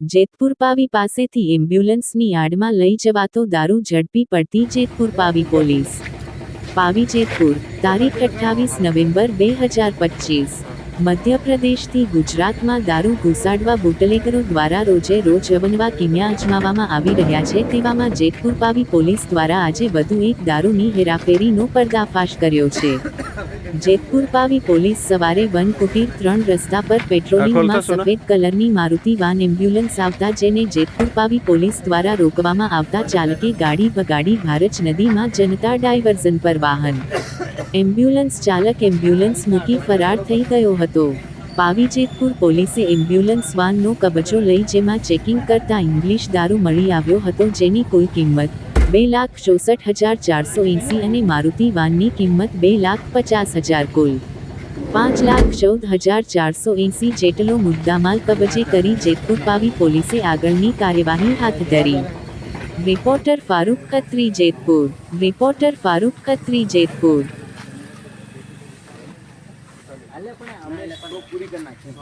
જેતપુર પાવી પાસેથી એમ્બ્યુલન્સની આડમાં લઈ જવાતો દારૂ ઝડપી પડતી જેતપુર પાવી પોલીસ. પાવી જેતપુર, તારીખ અઠ્ઠાવીસ નવેમ્બર બે હજાર પચીસ. મધ્યપ્રદેશથી ગુજરાતમાં દારૂ ઘુસાડવા બુટલેગરો દ્વારા રોજે રોજ અવનવા કિમ્યા અજમાવવામાં આવી રહ્યા છે તેવામાં જેતપુર પાવી પોલીસ દ્વારા આજે વધુ એક દારૂની હેરાફેરીનો પર્દાફાશ કર્યો છે. જેતપુર પાવી પોલીસ સવારે વન કુટીર ત્રણ રસ્તા પર પેટ્રોલિંગમાં સફેદ કલરની મારુતિ વાન એમ્બ્યુલન્સ આવતા જેને જેતપુર પાવી પોલીસ દ્વારા રોકવામાં આવતા ચાલકે ગાડી બગાડી ભારજ નદીમાં જનતા ડાયવર્ઝન પર વાહન એમ્બ્યુલન્સ ચાલક એમ્બ્યુલન્સ મૂકી ફરાર થઈ ગયો હતો. પાવી જેતપુર પોલીસે એમ્બ્યુલન્સ વાનનો કબજો લઈ જેમાં ચેકિંગ કરતા ઇંગ્લિશ દારૂ મળી આવ્યો હતો જેની કુલ કિંમત બે લાખ ચોસઠ હજાર ચારસો એંસી અને મારુતિ વાનની કિંમત બે લાખ પચાસ હજાર કુલ. પાંચ લાખ ચૌદ હજાર ચારસો એંસી જેટલો મુદ્દામાલ કબજે કરી જેતપુર પાવી પોલીસે આગળની કાર્યવાહી હાથ ધરી. રિપોર્ટર ફારૂક કત્રી જેતપુર. રિપોર્ટર ફારૂક કત્રી જેતપુર. અલે પણ અમે પૂરી કરી નાખીએ.